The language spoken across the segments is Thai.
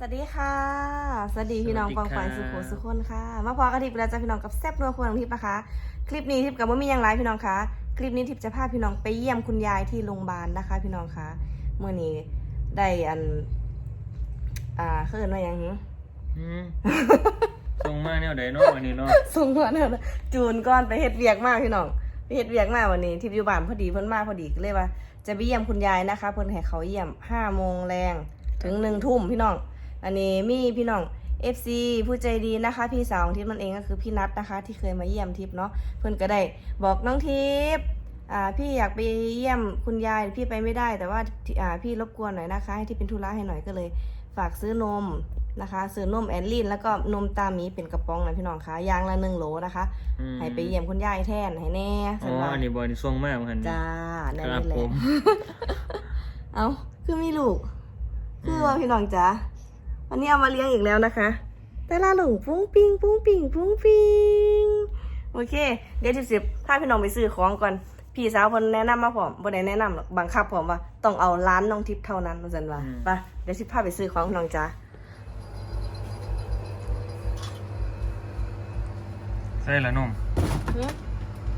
สวัสดีค่ะ สวัสดีพี่น้องสวัฟัสงดีฟังค่ะสุขุสุขคนค่ะ มาพอกันทิพย์แล้วจ้ะพี่น้องกับแซ่บนัวควงทิพย์นะคะ คลิปนี้ทิพย์กับว่ามีอย่างไรพี่น้องคะ คลิปนี้ทิพย์จะพาพี่น้องไปเยี่ยมคุณยายที่โรงพยาบาลนะคะ พี่น้องคะเมื่อนี้ได้อัน อ่าเขินว่าอย่างนี้อืมส่งมาแนวใดเนาะวันนี้เนาะส่งมาเนี่ยนะจูนก้อนไปเฮ็ดเวียกมากพี่น้องไปเฮ็ดเวียกมากวันนี้ทิพย์อยู่บ้านพอดีเพิ่นมาพอดีก็เลยว่า จะไปเยี่ยมคุณยายนะคะ เพิ่นให้เขาเยี่ยมห้าโมงแรงถึงหนึ่งทุ่มพี่น้อง อันนี้มีพี่น้อง FC ผู้ใจดีนะคะ พี่สาวของทิพย์มันเองก็คือพี่นัทนะคะ ที่เคยมาเยี่ยมทิพย์เนาะเพิ่นก็ได้บอกน้องทิพย์อ่าพี่อยากไปเยี่ยมคุณยายพี่ไปไม่ได้ แต่ว่าที่อ่าพี่รบกวนหน่อยนะคะให้ที่เป็นธุระให้หน่อยก็เลยฝากซื้อนมนะคะซื้อนมแอนลินแล้วก็นมตาหมีเป็นกระป๋องนะพี่น้องคะยางละหนึ่งโหลนะคะอืมให้ไปเยี่ยมคุณยายแทนให้แน่อ๋สัอนว่าอันนี้บอยนี่ส่งมาเหมือนกันจ้านั่นครับนี่แหผละมเอาคือมีลูกคือมว่าพี่น้องจ๋า วันนี้เอามาเลี้ยงอีกแล้วนะคะแต่ละหลงปุ้งปิงปุ้งปิงปุ้งปิงโอเค เดี๋ยวทิสิบถ้าพี่น้องไปซื้อของก่อนพี่สาวคนแนะนำมาผมบ่ได้แนะนำหรอกบังคับผมว่าต้องเอาร้านน้องทิพย์เท่านั้นว่าสันว่าไปเดี๋ยวสิพาไปซื้อของพี่น้องจ๋าใช่ละนุ่มหึ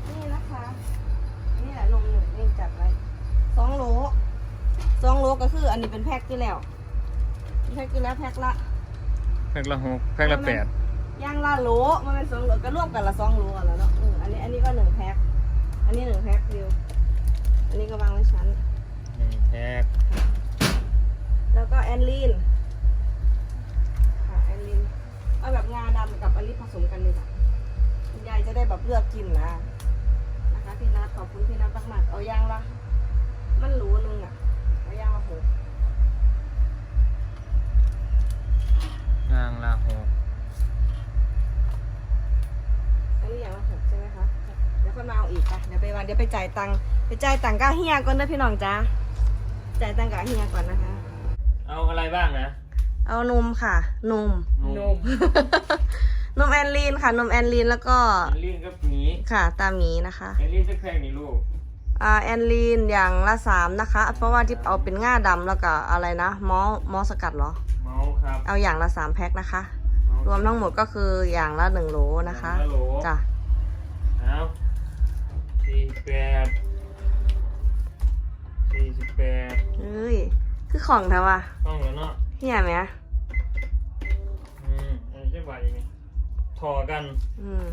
นี่นะคะ นี่แหละนมหนึ่งนี่จัดไว้สองโหลสองโหลก็คืออันนี้เป็นแพ็คที่แล้ว แพ็คที่แล้วแพ็คละแพ็คละหกแพ็คละแปดย่างละโหลมันเป็นสองโหลก็รวมกันละสองโหลกันแล้วเนาะอืมอันนี้อันนี้ก็หนึ่งแพ็คอันนี้หนึ่งแพ็คเดียวอันนี้ก็วางไว้ชั้นหนึ่งแพ็คแล้วก็แอนลีนค่ะแอนลีนเอาแบบงาดำกับอลิสผสมกันดีกว่าคุณยายจะได้แบบเลือกกินนะนะคะพี่นัทขอบคุณพี่นัทมากๆเอาย่างละมันหรูนึงอะเอาย่างละหก ยางละหกอันนี้อย่างละหกใช่ไหมคะ เดี๋ยวค่อยมาเอาอีกไปเดี๋ยวไปวันเดี๋ยวไปจ่ายตังค์ไปจ่ายตังค์ก้าเฮียก่อนนะพี่น้องจ้าจ่ายตังค์ก้าเฮียก่อนนะคะ เอาอะไรบ้างนะ เอานมค่ะ นม นม นมแอนลีนค่ะ นมแอนลีนแล้วก็ แอนลีนกับหมีค่ะ ตาหมีนะคะ แอนลีนจะแพ็คนี่ลูก อ่า แอนลีนอย่างละสามนะคะ เพราะว่าที่เอาเป็นง่าดำแล้วก็อะไรนะ มอสมอสสกัดเหรอ เมาส์ครับเอาอย่างละสามแพ็คนะคะเมาส์รวมทั้งหมดก็คืออย่างละหนึ่งโหลนะคะฮัลโหล จ้ะเอาสี่แปดสี่สิบแปดเฮ้ยคือของเธอวะต้องแล้วเนาะเฮียไหมอืมอันนี้จะไหวไหมถอกันอืม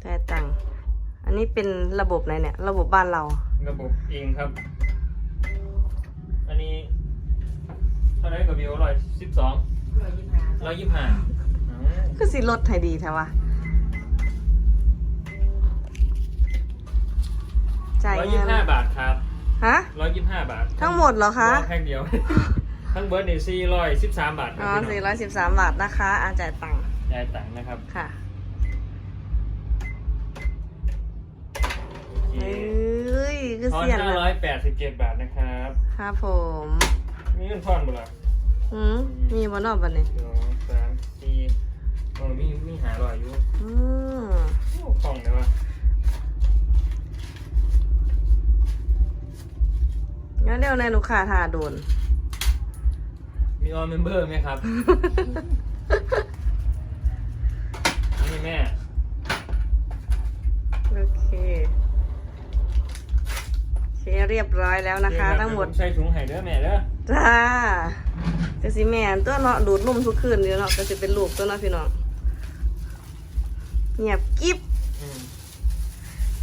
แต่ายตังค์ อันนี้เป็นระบบไหนเนี่ย ระบบบ้านเรา ระบบเองครับ อันนี้เท่าไหรกับวิวร้อยสิบสองร้อยยี่สิบห้าคือสิลดให้ดีแท้วะจ่ายร้อยเงิยี่สินบห้าบาทครับฮะ ร้อยยี่สิบห้าบาททั้งหมดเหรอคะแค่เดียว ทั้งเบิร์ดนี่สี่ร้อยสิบสามบาทครัอ๋บอ พี่สี่น้ร้ออยสิบสามบาทนะคะอาจ่ายตังค์ยายตังค์นะครับ ค่ะ โอ เคเอ้ยคือทอนเสียนห้าร้อยแปดสิบเจ็ดบาทนะครับครับผมมีเงินทอนบุหรี่อืมมีบนนอกบันนี้สองสามสี่โอ้มีมีหาลอยอยู่อืมโอ้ของเลยวะงั้นเดี๋ยวในลูกค้าทาโดน มีออมเมมเบอร์ไหมครับ นี่แม่ โอเคโอ เคเรียบร้อยแล้วนะคะนี่รับทั้งหมดใส่ถุงไห่เด้อแม่เด้อจ้ากะสิแม่นตัวเนาะดูดนุ่มทุกคืนอยู่เนาะก็สิเป็นลูกตัวเนาะพี่น้องเงียบกิ๊บอืม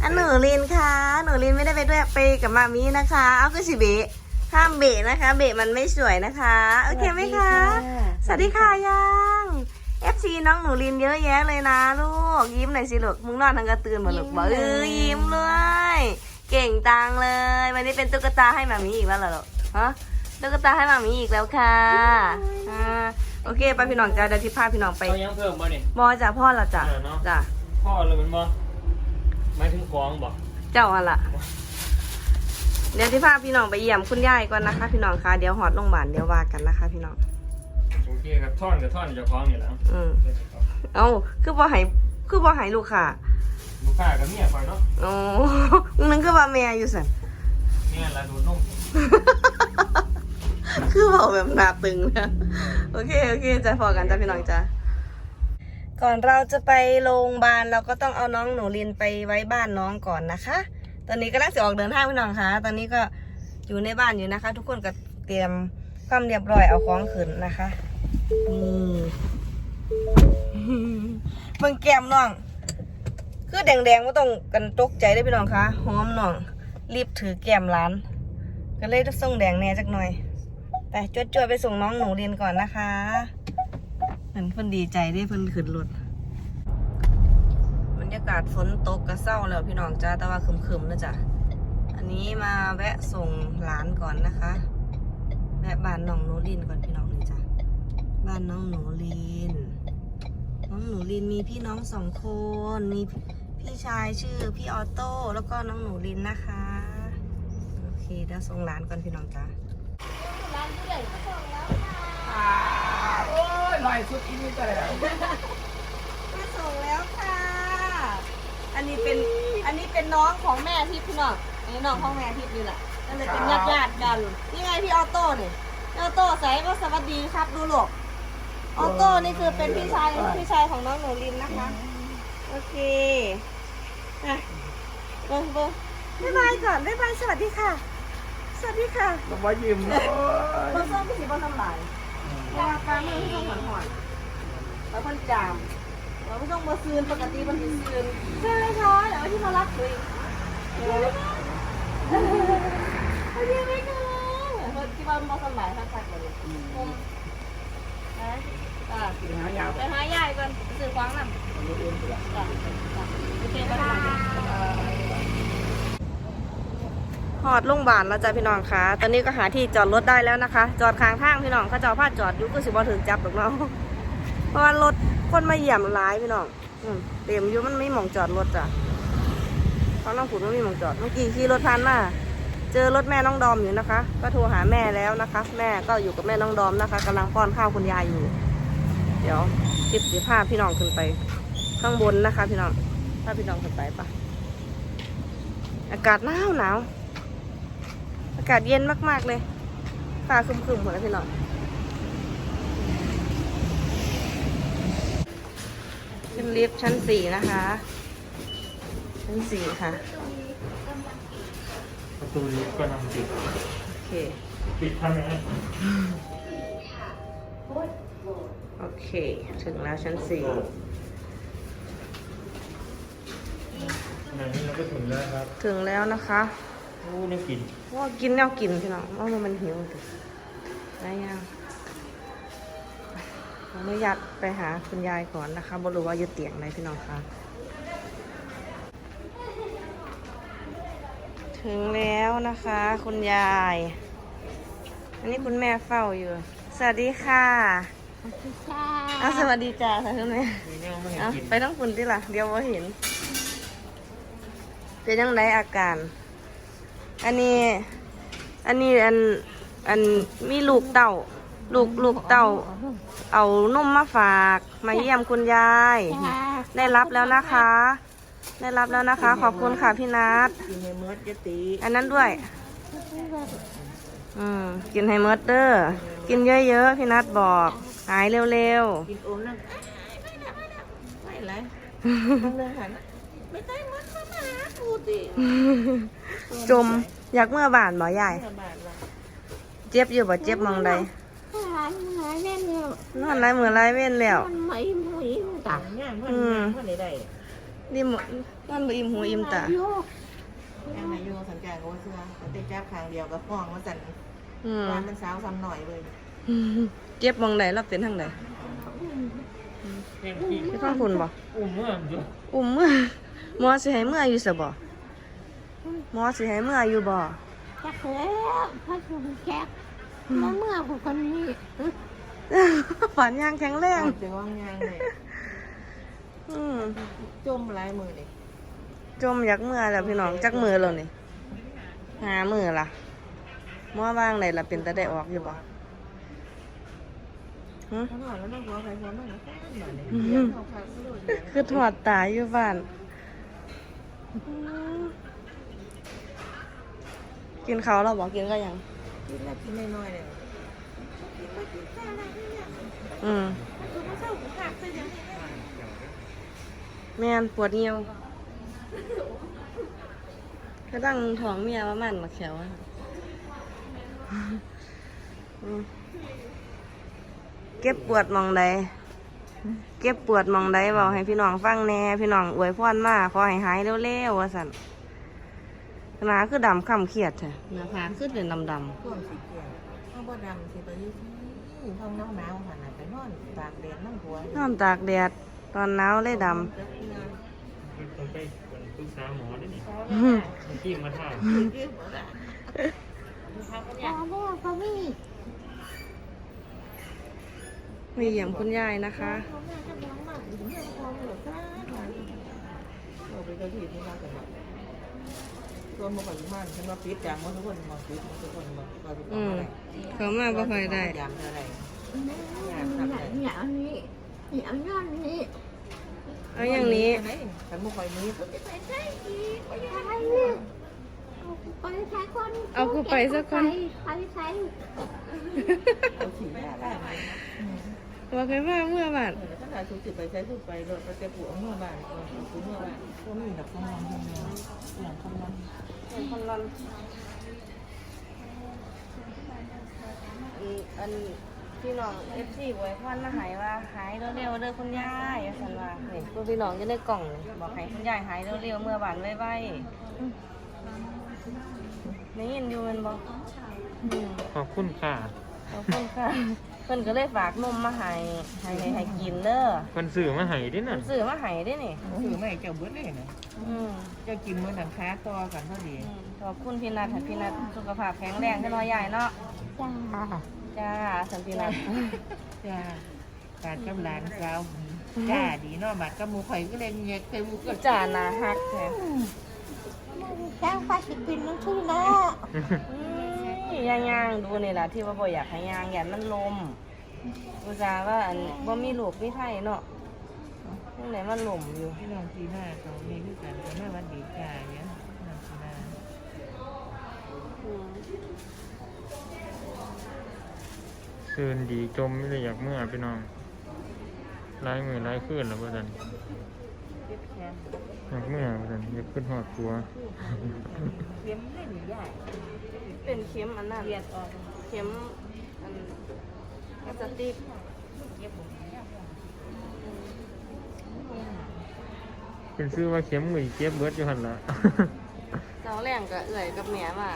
อันหนูลินค่ะ หนูลินไม่ได้ไปด้วยไปกับมามีนะคะ เอาคือสิเบะห้ามเบะนะคะ เบะมันไม่สวยนะคะ โอเคไหมคะ สวัสดีค่ะยัง FC น้องหนูลินเยอะแยะเลยนะลูกยิ้มหน่อยสิลูกมึงนอนทั้งกระตือนหมดลูกบอกเออยิ้มเลย เก่งตังเลย วันนี้เป็นตุ๊กตาให้มามีอีกแล้วเหรอลูกฮะตุ๊กตาให้มามีอีกแล้วค่ะอ่าโอเคไปพี่น้องจ้าเดี๋ยวที่พาพี่น้องไปเอายังเพิ่มบ่นี่บอจ้ะพ่อละจ้ะเออเนาะจ้ะพ่อเลยมันบ่หมายถึงของบ่เจ้าอะละเดี๋ยวที่พาพี่น้องไปเยี่ยมคุณยายก่อนนะคะ พี่น้องคะเดี๋ยวหอดโรงพยาบาลเดี๋ยวว่ากันนะคะ พี่น้อง โอเคครับท่อนกับท่อนเจ้าของนี่แหละอืม เอาคือบ่ให้คือบ่ให้ลูกค่ะ ลูกค้ากับเมียคอยเนาะโอ้นึงคือว่าแม่อยู่สันเนี่ยละดูดนมคือบอกแบบหนาตึงนะโอเคโอเคจะพอกันจ้ะพี่น้องจ้ะก่อนเราจะไปโรงพยาบาลเราก็ต้องเอาน้องหนูลินไปไว้บ้านน้องก่อนนะคะ ตอนนี้ก็ลังจะออกเดินทางพี่น้องคะตอนนี้ก็อยู่ในบ้านอยู่นะคะ ทุกคนก็เตรียมความเรียบร้อยเอาของขึ้นนะคะนี่เบิ่งแก้มน้อง คือแดงๆไม่ต้องกันตกใจได้พี่น้องคะหอมน้อง รีบถือแก้มร้าน ก็เลยต้องส่งแดงแน่จักหน่อยไปจวดจวดๆไปส่งน้องหนูเรียนก่อนนะคะเหมือนเพิ่นดีใจได้เพิ่นขึ้นรถบรรยากาศฝนตกกระเศร้าแล้วพี่น้องจ้าแต่ว่าคึมๆนะจ๊ะอันนี้มาแวะส่งหลานก่อนนะคะแวะบ้านน้องหนูลินก่อนพี่น้องนี่จ้ะบ้านน้องหนูลินน้องหนูลินมีพี่น้องสองคนมี พี่ชายชื่อพี่ออโต้แล้วก็น้องหนูลินนะคะ โอเคเดี๋ยวส่งหลานก่อนพี่น้องจ้าโอ้ยลอยสุดอีนี่ก็เลยมาส่งแล้วค่ะ อันนี้เป็นอันนี้เป็นน้องของแม่ทิพย์พี่น้องอันนี้น้องของแม่ทิพย์นี่แหละก็เลยเป็นญาติญาติๆกันนี่ไงพี่ออโต้เนี่ยพี่ออโต้ใส่ก็สวัสดีครับดูหลกออโต้นี่คือเป็นพี่ชายพี่ชายของน้องหนูลินนะคะ โอเค อะเบิ้งเบิ้งบ๊ายบายก่อนบ๊ายบายสวัสดีค่ะ สวัสดีค่ะต้องมายิ้มโอ้ยบนส้มพี่สีบนทำลายปลาปลาเมื่อพี่ต้องหอนหอนแล้วคนจามเราไม่ต้องมาซืนปกติมันสิซืนใช่ไหมคะเดี๋ยวที่มารับคุยเดี๋ยวเขาเรียกไม่กันคนที่บ้านมาสมัยทักทักเลยผมนะอ่าหายาวไปหายายก่อนไปซื้อของนั่น จ้ะจ้ะโอเคบ๊ายบายหอดโรงพยาบาลแล้วจ้ะพี่น้องคะตอนนี้ก็หาที่จอดรถได้แล้วนะคะ จอดข้างทางพี่น้องเขาจอดพาจอดอยู่ก็สิบ่ถึงจับหรอกเนาะเพราะว่ารถคนมาเหยียบหลายพี่น้องอเต็มอยู่มันไม่มองจอดรถจ้ะเขาต้องขุดมันไม่มองจอด เมื่อกี้ขี่รถผ่านมาเจอรถแม่น้องดอมอยู่นะคะ ก็โทรหาแม่แล้วนะคะ แม่ก็อยู่กับแม่น้องดอมนะคะกำลังป้อนข้าวคุณยายอยู่ เดี๋ยวคลิปสิภาพพี่น้องขึ้นไป ข้างบนนะคะ พี่น้อง ถ้าพี่น้องขึ้นไปปะอากาศหนาวหนาว อากาศเย็นมาก ๆ เลยฟ้าครึมๆหมดแล้วพี่น้องขึ้นลิฟต์ชั้นสี่นะคะ ชั้นสี่ค่ะ ประตูลิฟต์ก็นำปิดโอเค ปิดทำไงโอเค ถึงแล้วชั้นสี่ ขณะนี้เราก็ถึงแล้วครับถึงแล้วนะคะโอ้น่ากินว่ากินแนวกินพี่น้องว่ามันหิวสิได้ยังขออนุญาตไปหาคุณยายก่อนนะคะบ่รู้ว่าอยู่เตียงไหนพี่น้องคะถึงแล้วนะคะ คุณยาย อันนี้คุณแม่เฝ้าอยู่ สวัสดีค่ะอ้าวสวัสดีจ้าค่ะคุณแม่มีแนวไม่เห็นเอากินไปต้องคุณที่ล่ะ เดี๋ยวว่าเห็น เป็นยังไงอาการ อันนี้ อันนี้อัน อันมีลูกเต่า ลูกลูกเต่า เอานมมาฝาก มาเยี่ยมคุณยาย ได้รับแล้วนะคะ ได้รับแล้วนะคะ ขอบคุณค่ะพี่นัทกินในมดยติอันนั้นด้วย อืมกินให้เมดเดอร์ กินเยอะๆพี่นัทบอก หายเร็วกินโอมนั่งไม่ไรๆต้องเดินหัน ไม่ได้มดมาหากูดิจมอยากเมื่อบานบ่ยายสบายละเจ็บอยู่บ่เจ็บหมองใดหายหายแน่เนี่ยนอนไรมือไรเว้นแล้ว มันไม่ไม่ตาย่างเพื่อนอืมย่างเพื่อนได้ได้นี่หมดนอนบ่อิ่มหูอิ่มตาโยกย่างนายโยสังกัดกับว่าเสื้อแต่ติดจับขางเดียวกับฟ้องว่าสั่นอืมร้านมันสาวซ้ำหน่อยเลยเจ็บหมองใดแล้วเป็นทางใดแห้งขี้ที่ข้างคุณบ่อุ้มเมื่ออยู่อุ้มเมื่อ หมอสิให้เมื่ออยู่ซะบ่หมอสิให้เมื่ออยู่บ่จักแล้วพระสงฆ์แขกมาเมื่อผู้คนนี้ฝันยังแข็งแรงจะว่างยางเลยอืมจมลายมือเลยจมอยากเมื่อแล้วพี่น้องจักมือแล้วนี่หามือล่ะหมอวางไหนล่ะเป็นตาได้ออกอยู่บ่หึถ้าหน่อยแล้วต้องรอใครพร้อมมันก็แค่หน่อยเลยอืมเดี๋ยวเอาขาขึ้นเลยคือถอดตาอยู่บ้านอืม กินเขาวเราบอกกินก็ยัง กินแล้วกินน้อยๆเลยกินไม่กินข้าวอะไรเนี่ยอืมคือมาเช่ากูขาดซะยังแม่นปวดเงียวก็ตั้งท้องเมียว่ามันมาแขวอะอืมเก็บปวดหมองใด เก็บปวดหมองใดบอกให้พี่น้องฟังแหน่พี่น้องอวยพรมาขอให้หายเร็วๆว่าสันหนาคือดำค่ำเครียดแท้หน้าผากคือเป็นดำท่วมสีเขียวข้าวบดำสิไปอยี่ที่ห้องน้ำหนาวขนาดไปนอนตากแดดนั่งหัวๆนอนตากแดดตอนหนาวเลยดต้องไปปรึกษาหมอได้นี่ำที่มาถ่ายพอแล้วพอมี มีเยี่ยมคุณยายนะคะเขาแม่จะบ้องมากถึงเรื่องความเหลือซ่าเราไปกระถิ่นนี่มากันแบบตัวมันก่อนมันฉันว่าปิดจางมันทุกคนมาปิดทุกคนมาเราไปอืทำมอะไรเขามาบ่ค่อยได้ยำอะไรเนี่ยอันนี้เนี่ยอันนี้เอาอย่างนี้ฉันไม่ค่อยมีไปใช้อีกไปใช้เนี่ยไปใช้คนไปใช้เอาฉีดยาได้ไหม ว่าเคยมาเมื่อบ้านขนาดสุดไปใช้สุดไปรถไปเจ็บปวดเมื่อบานคือเมื่อบานก็มีดอกคำนองยังไงอย่างคำนองคนรอนอันพี่น้องเอฟซีไว้พรมาหายว่าหายเร็วๆเด้อคุณยายสันว่านี่พวกพี่น้องจะได้กล่อง บอกให้คุณยายหายเร็วๆเมื่อบานไว้ๆนี่ยินอยู่มันบอกขอบคุณค่ะขอบคุณค่ะ เพิ่นก็เลยฝากนมมาให้ให้ให้ให้กินเด้อคนสื่อมาให้ดิเพิ่น่ะนซื้อมาให้เด้นี่คือไม่เจ้าเบิดเลยนะอืมเจ้ากินมื้อหนังค้าต่อกันพอดีอืมขอบคุณพี่นัทให้พี่นัทสุขภาพแข็งแรงให้น้อยใหญ่เนาะจ้าจ้าสันตินัทจ้าการกำลังเช้าจ้าดีเนาะบัดกับหมูข่อยก็เลยเงียบเคยมูก็จ้านาฮักแท้จ้างฟ้าสิบินน้องชื่อนะ ย่างย่างๆดูนี่แหละที่ว่าบ่อยากให้ย่างอย่ามันลมอุตส่าห์ว่าอันบ่มีลูกมีไทยเนาะยังไหนมันลมอยู่พี่น้องทีหน้าเขามีคือกันแต่แม่วันดีจ้าเนี่ยน้องทีหน้าอืมคืนดีจมไม่ได้อยากเมื่อพี่น้องลายมือลายขึ้นแล้วว่าจันเจ็บแขน อยากเมื่อว่าจันอยากขึ้นหอดตัว เข็มไม่หนีใหญ่เป็นเข็มอันนั้นเลียดออกเข็มอันพลาสติกเก็บผมเนี่ยเป็นซื้อว่าเข็มมือเก็บเบิดอยู่หันละเจ้าแรงก็เอื่อยกับแม่มา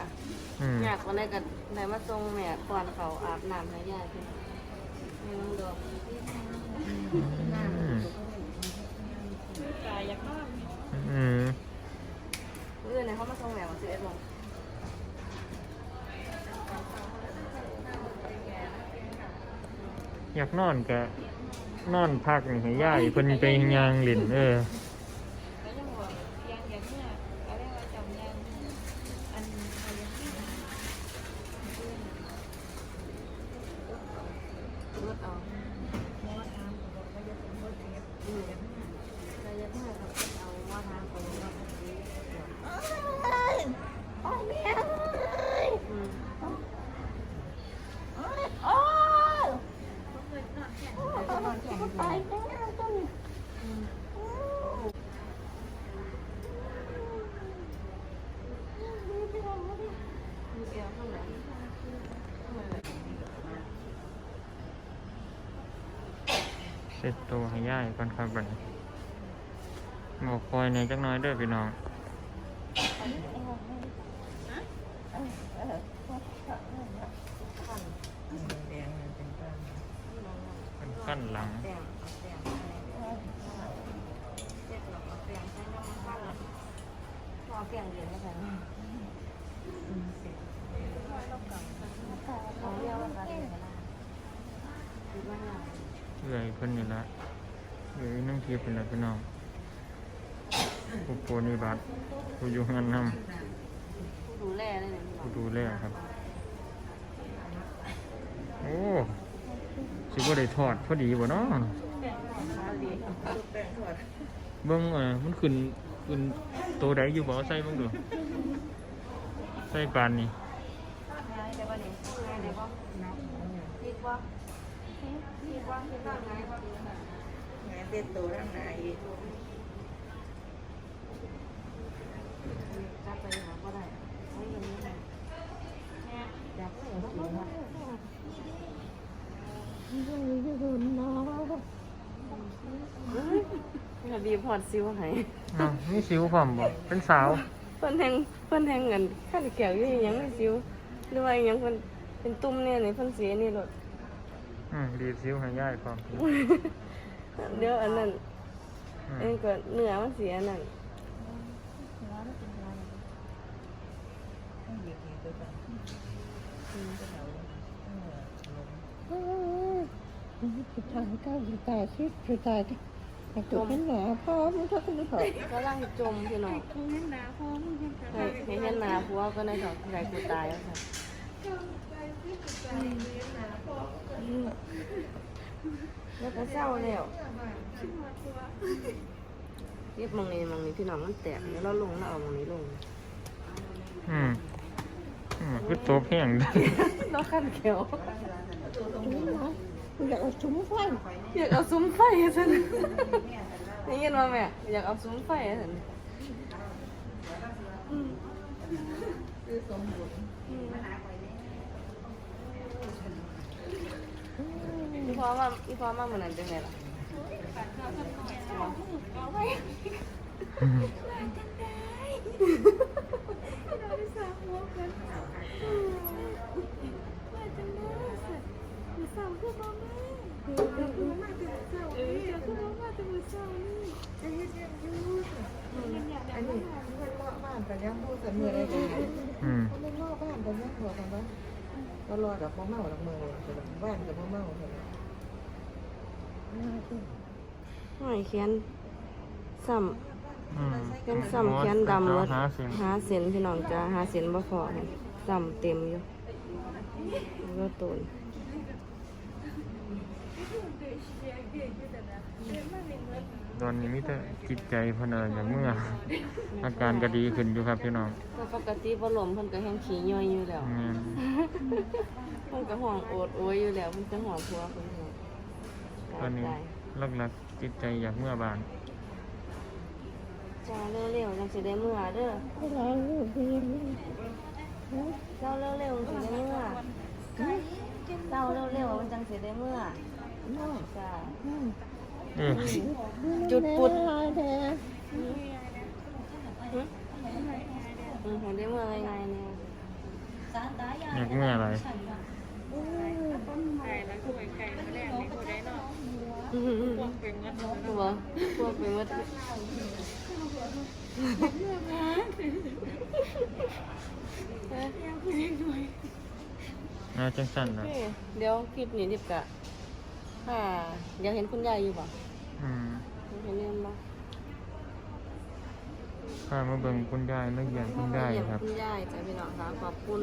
อืมอยากวันได้ก็ได้มาส่งแม่ก่อนเขาอาบน้ำให้ยายพี่ไม่ต้องดอก อืมตายอยากนอนอืมเอื่อยเนี่ยเขามาส่งแม่วันสิบเอ็ดโมงอยากนอนก็นอนพักนี่ให้ย่ายเพิ่นไปยางหลินเออ รถเอาอืมระยะห้าเขาจะเอาว่าทางไปว่า โอ้ยแม่ อืม โอ้ยโอ้ยไปแล้วต้น มีแก้วข้างไหน เสร็จตัวให้ย่ายก่อนครับบัดนี้บอกคอยในจักหน้อยเด้อพี่น้องแดงเป็นต้นเป็นขั้นหลังแป้งเอาแป้งเจ็บหรอกเอาแป้งใช้น้ำมันขั้นแล้วเอาแป้งเย็นมาใส่เอาเรียกว่าการเย็นนะคิดว่าไง เอื่อยเพิ่นนี่ละเอื่อยนั่งทีเพิ่นละพี่น้องผู้ปวนิบัติผู้อยู่งานนำผู้ดูแลเลยเนี่ยผู้ดูแลครับ โอ้สิบ่ได้ทอดพอดีบ่เนาะแป้งทอดเบิ่งเอ่อมันขึ้นขึ้นตัวใดอยู่บ่ใส่เบิ่งดูใส่ปานนี่เบ่นี่ง่ายได้บ่คิดว่าคิดว่าคิดว่า งานเต็มตัวร่างกายจับไปหาบ่ได้เอาอย่างนี้ได้จับหัวสูงอะนี่บีบฮอดซิวให้อ้าวนี่สิวผมบ่เป็นสาว เพิ่นแฮงเพิ่นแฮงเงินค่าแก้วอยู่ยังไม่ซิวหรือว่ายังเพิ่นเป็นตุ่มเนี่ยในเพิ่นเสียนี่รถ อืมดีดสิวให้ยายพร้อมเดี๋ยวอันนั้นอืมเอ้ยก็เนื้อมันเสียนั่นต้องเหยียดเหยียดตัวกันอืมจะเหนาเออลงสุดท้ายก็สุดท้ายชิดสุดท้ายแต่ตัวเป็นหนาพร้อมถ้าคุณถอดกำลังจมพี่น้องตรงนั้นหนาพร้อมยังให้ให้เห็นหน้าผัวก็ได้ดอกใหญ่กูตายแล้วค่ะ แล้วก็เศร้าแล้วเรียบมองนี้มองนี้พี่น้องมันแตกแล้วเราลงแล้วเอามองนี้ลงอืมอืมคือตัวแพงเด้อเราขั้นเขียวนี่นะอยากเอาชุ้มไฟอยากเอาซุ้มไฟสันนี่ยินว่าแม่อยากเอาซุ้มไฟสันคือสมบูรณ์ พอมาอีพอมาเหมือนนั้นจังไงล่ะอืมอันนี้เพื่อนเลาะบ้านกันยังพูดกันมือได้ยังไงอืมเขาไม่เลาะบ้านกันยังหัวกันว่าก็รอกับพ่อเมาหลังมือบ้านกับพ่อเมาเห็นไหมหน่อยเขียนซ้อืมำเป็นซ้ำเขียนดำแล้เบิวดหาเส้นหาเส้นพี่น้องจ้าหาเส้นบ่พอให้ซ้ำเต็มอยู่แล้วก็ตูนตอนนี้มีแต่จิตใจเพิ่นอะไรอย่างเมื่อ อาการก็ดีขึ้นอยู่ครับพี่น้องก็ปกติบ่ลมเพิ่นก็แห้งขี้ย่อยอยู่แล้วแม่นเพิ่นก็ห่วงโอดโอยอยู่แล้วเพิ่นจะห่วงผัวเพิ่นห่วง ตอนนี้ได้หลักๆจิตใจอยากเมื่อบานจ้าเร็วๆจังสิได้เมื่อเด้อเวลาลูกเรียนเจ้าเร็วๆจังสิได้เมื่อเจ้าเร็วๆมันจังสิได้เมื่อน้อยจ้าเออจุดปุดแท้หึอืมให้ได้เมื่อง่ายๆเนี่ยอยากเมื่ออะไร อืมๆพวกเป็นมัดบ่พวกเป็นมัดเอ้ยน่าจังสั่นนะเดี๋ยวคลิปนี้ดิบกะค่ะอยากเห็นคุณยายอยู่ป่ะอืมเห็นเรื่องป่ะมาเบิ่งคุณยายมาเยี่ยมคุณยายเยี่ยมครับคุณยายจ้ะพี่น้องคะขอบคุณ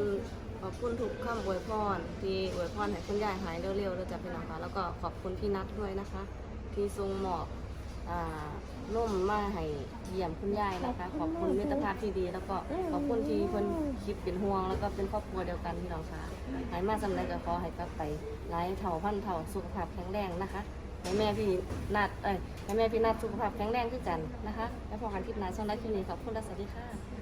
ขอบคุณทุกคำอวยพรที่อวยพรให้คุณยายหายเร็วๆแล้วจ้ะพี่น้องคะแล้วก็ขอบคุณพี่นัทด้วยนะคะ ที่ทรงหมอบอ่าร่มมาให้เยี่ยมคุณยายนะคะ ขอบคุณมิตรภาพที่ดี แล้วก็ขอบคุณที่เพิ่นคิดเป็นห่วง แล้วก็เป็นครอบครัวเดียวกันพี่น้องคะหายมาสำเร็จก็ขอให้กลับไปหลายเท่าพันเท่าสุขภาพแข็งแรงนะคะให้แม่พี่นัดเอ้ยให้แม่พี่นัดสุขภาพแข็งแรงขึ้นกันนะคะ แล้วพอกันคลิปหน้าช่องได้คลิปนี้ขอบคุณและสวัสดีค่ะ